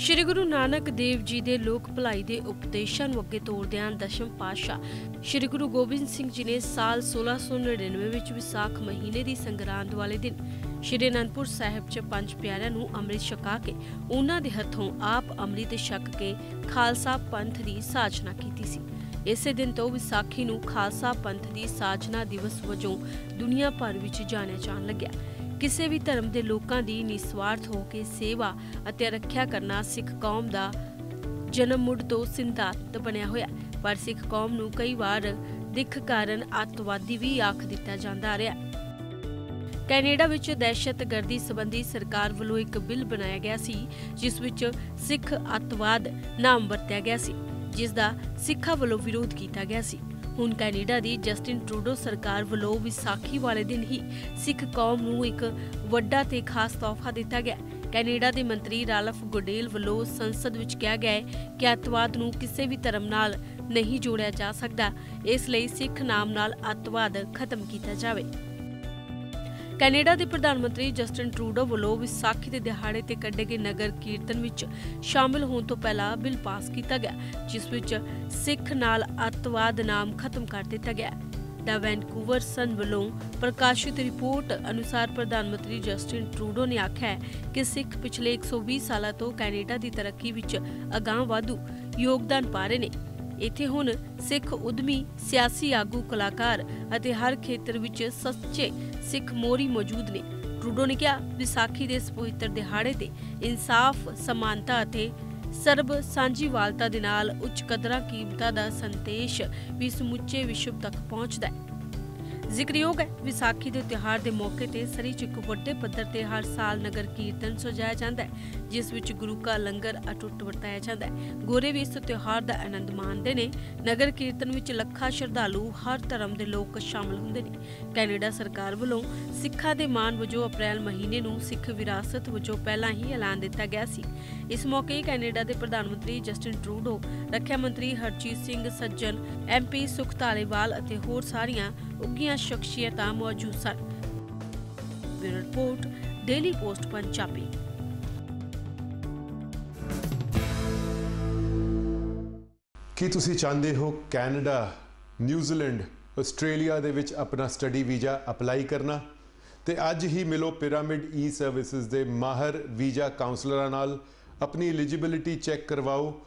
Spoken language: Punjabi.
ਸ਼੍ਰੀ ਗੁਰੂ ਨਾਨਕ ਦੇਵ ਜੀ ਦੇ ਲੋਕ ਭਲਾਈ ਦੇ ਉਪਦੇਸ਼ਾਂ ਨੂੰ ਅੱਗੇ ਤੋਰਦਿਆਂ ਦਸ਼ਮ ਪਾਤਸ਼ਾਹ ਸ਼੍ਰੀ ਗੁਰੂ ਗੋਬਿੰਦ ਸਿੰਘ ਜੀ ਨੇ ਸਾਲ 1699 ਵਿੱਚ ਵਿਸਾਖ ਮਹੀਨੇ ਦੀ ਸੰਗਰਾਂਦ ਵਾਲੇ ਦਿਨ ਸ਼੍ਰੀ ਅਨੰਦਪੁਰ ਸਾਹਿਬ 'ਚ ਪੰਜ ਪਿਆਰਿਆਂ ਨੂੰ ਅੰਮ੍ਰਿਤ ਛਕਾ ਕੇ ਉਹਨਾਂ ਦੇ ਹੱਥੋਂ ਆਪ ਅੰਮ੍ਰਿਤ ਛਕ ਕੇ ਖਾਲਸਾ ਪੰਥ ਦੀ ਸਾਜਨਾ ਕੀਤੀ ਸੀ। ਇਸੇ ਦਿਨ ਤੋਂ ਵਿਸਾਖੀ ਨੂੰ ਖਾਲਸਾ ਪੰਥ ਦੀ ਸਾਜਨਾ ਦਿਵਸ ਵਜੋਂ ਦੁਨੀਆ ਭਰ ਵਿੱਚ ਜਾਣਿਆ ਜਾਣ ਲੱਗਿਆ। ਕਿਸੇ ਵੀ ਧਰਮ ਦੇ ਲੋਕਾਂ ਦੀ ਨਿਸਵਾਰਥ ਹੋ ਕੇ ਸੇਵਾ ਅਤੇ ਰੱਖਿਆ ਕਰਨਾ ਸਿੱਖ ਕੌਮ ਦਾ ਜਨਮ ਮੁੱਢ ਤੋਂ ਸਿਧਾਂਤ ਬਣਿਆ ਹੋਇਆ ਪਰ ਸਿੱਖ ਕੌਮ ਨੂੰ ਕਈ ਵਾਰ ਦਿੱਖ ਕਾਰਨ ਅੱਤਵਾਦੀ ਵੀ ਆਖ ਦਿੱਤਾ ਜਾਂਦਾ ਰਿਹਾ ਕੈਨੇਡਾ ਵਿੱਚ ਦਹਿਸ਼ਤਗਰਦੀ ਸੰਬੰਧੀ ਸਰਕਾਰ ਵੱਲੋਂ ਇੱਕ ਬਿੱਲ ਬਣਾਇਆ ਗਿਆ ਸੀ, ਜਿਸ ਵਿੱਚ ਸਿੱਖ ਅੱਤਵਾਦ ਨਾਮ ਵਰਤਿਆ ਗਿਆ ਸੀ, ਜਿਸ ਦਾ ਸਿੱਖਾਂ ਵੱਲੋਂ ਵਿਰੋਧ ਕੀਤਾ ਗਿਆ ਸੀ। ਹੁਣ ਕੈਨੇਡਾ ਦੀ ਜਸਟਿਨ ਟਰੂਡੋ ਸਰਕਾਰ ਵੱਲੋਂ ਵਿਸਾਖੀ ਵਾਲੇ ਦਿਨ ਹੀ ਸਿੱਖ ਕੌਮ ਨੂੰ ਇੱਕ ਵੱਡਾ ਤੇ ਖਾਸ ਤੋਹਫਾ ਦਿੱਤਾ ਗਿਆ। ਕੈਨੇਡਾ ਦੇ ਮੰਤਰੀ ਰਾਲਫ ਗੁਡੇਲ ਵੱਲੋਂ ਸੰਸਦ ਵਿੱਚ ਕਿਹਾ ਗਿਆ ਹੈ ਕਿ ਅੱਤਵਾਦ ਨੂੰ ਕਿਸੇ ਵੀ ਧਰਮ ਨਾਲ ਨਹੀਂ ਜੋੜਿਆ ਜਾ ਸਕਦਾ। ਇਸ ਲਈ ਸਿੱਖ ਨਾਮ ਨਾਲ ਅੱਤਵਾਦ ਖਤਮ ਕੀਤਾ ਜਾਵੇ। ਕੈਨੇਡਾ ਦੇ ਪ੍ਰਧਾਨ ਮੰਤਰੀ ਜਸਟਿਨ ਟਰੂਡੋ ਵੱਲੋਂ ਵਿਸਾਖੀ ਦੇ ਦਿਹਾੜੇ ਤੇ ਕੱਢੇ ਗਏ ਨਗਰ ਕੀਰਤਨ ਵਿੱਚ ਸ਼ਾਮਿਲ ਹੋਣ ਤੋਂ ਪਹਿਲਾਂ ਬਿੱਲ ਪਾਸ ਕੀਤਾ ਗਿਆ, ਜਿਸ ਵਿੱਚ ਸਿੱਖ ਨਾਲ ਅੱਤਵਾਦ ਨਾਮ ਖਤਮ ਕਰ ਦਿੱਤਾ ਗਿਆ। ਦਾ ਵੈਨਕੂਵਰ ਸਨ ਵੱਲੋਂ ਪ੍ਰਕਾਸ਼ਿਤ ਰਿਪੋਰਟ ਅਨੁਸਾਰ ਪ੍ਰਧਾਨ ਮੰਤਰੀ ਜਸਟਿਨ ਟਰੂਡੋ ਨੇ ਆਖਿਆ ਹੈ ਕਿ ਸਿੱਖ ਪਿਛਲੇ 120 ਸਾਲਾਂ ਤੋਂ ਕੈਨੇਡਾ ਦੀ ਤਰੱਕੀ ਵਿੱਚ ਅਗਾਂਹ ਵਾਧੂ ਯੋਗਦਾਨ ਪਾ ਰਹੇ ਨੇ। ਇੱਥੇ ਹੁਣ ਸਿੱਖ ਉਦਮੀ, ਸਿਆਸੀ ਆਗੂ, ਕਲਾਕਾਰ ਅਤੇ ਹਰ ਖੇਤਰ ਵਿੱਚ ਸੱਚੇ ਸਿੱਖ ਮੋਰੀ ਮੌਜੂਦ ਨੇ। ਟਰੂਡੋ ਨੇ ਕਿਹਾ, ਵਿਸਾਖੀ ਦੇ ਇਸ ਪਵਿੱਤਰ ਦਿਹਾੜੇ ਤੇ ਇਨਸਾਫ, ਸਮਾਨਤਾ ਅਤੇ ਸਰਬ ਸਾਂਝੀਵਾਲਤਾ ਦੇ ਨਾਲ ਉੱਚ ਕਦਰਾਂ ਕੀਮਤਾਂ ਦਾ ਸੰਦੇਸ਼ ਵੀ ਸਮੁੱਚੇ ਵਿਸ਼ਵ ਤੱਕ ਪਹੁੰਚਦਾ ਹੈ। ਜ਼ਿਕਰਯੋਗ ਹੈ। ਵਿਸਾਖੀ ਦੇ ਤਿਉਹਾਰ ਦੇ ਮੌਕੇ ਤੇ ਸਰੀ ਚ ਇੱਕ ਵੱਡੇ ਪੱਧਰ ਤੇ ਹਰ ਸਾਲ ਨਗਰ ਕੀਰਤਨ ਸਜਾਇਆ ਜਾਂਦਾ ਹੈ, ਜਿਸ ਵਿੱਚ ਗੁਰੂ ਕਾ ਲੰਗਰ ਅਟੁੱਟ ਵਰਤਾਇਆ ਜਾਂਦਾ ਹੈ। ਗੋਰੇ ਵੀ ਇਸ ਤਿਉਹਾਰ ਦਾ ਆਨੰਦ ਮਾਣਦੇ ਨੇ। ਨਗਰ ਕੀਰਤਨ ਵਿੱਚ ਲੱਖਾਂ ਸ਼ਰਧਾਲੂ ਹਰ ਧਰਮ ਦੇ ਲੋਕ ਸ਼ਾਮਲ ਹੁੰਦੇ ਨੇ। ਕੈਨੇਡਾ ਸਰਕਾਰ ਵੱਲੋਂ ਸਿੱਖਾਂ ਦੇ ਮਾਣ ਵਜੋਂ ਅਪ੍ਰੈਲ ਮਹੀਨੇ ਨੂੰ ਸਿੱਖ ਵਿਰਾਸਤ ਵਜੋਂ ਪਹਿਲਾਂ ਹੀ ਐਲਾਨ ਦਿੱਤਾ ਗਿਆ ਸੀ। ਇਸ ਮੌਕੇ ਕੈਨੇਡਾ ਦੇ ਪ੍ਰਧਾਨ ਮੰਤਰੀ ਜਸਟਿਨ ਟਰੂਡੋ, ਰੱਖਿਆ ਮੰਤਰੀ ਹਰਜੀਤ ਸਿੰਘ ਸੱਜਣ ਐਮਪੀ ਸੁਖ ਧਾਲੀਵਾਲ ਅਤੇ ਹੋਰ ਸਾਰੀਆਂ ਉੱਘੀਆਂ ਸ਼ਖਸੀਅਤਾਂ ਮੌਜੂਦ ਸਨ। Bureau report, daily post, Punjabi. ਕੀ ਤੁਸੀਂ ਚਾਹੁੰਦੇ ਹੋ ਕੈਨੇਡਾ, ਨਿਊਜ਼ੀਲੈਂਡ, ਆਸਟ੍ਰੇਲੀਆ ਦੇ ਵਿੱਚ ਆਪਣਾ ਸਟੱਡੀ ਵੀਜ਼ਾ ਅਪਲਾਈ ਕਰਨਾ? ਤੇ ਅੱਜ ਹੀ ਮਿਲੋ ਪਿਰਾਮਿਡ ਈ ਸਰਵਿਸਿਜ਼ ਦੇ ਮਾਹਰ ਵੀਜ਼ਾ ਕਾਉਂਸਲਰਾਂ ਨਾਲ। ਆਪਣੀ ਐਲੀਜੀਬਿਲਿਟੀ ਚੈੱਕ ਕਰਵਾਓ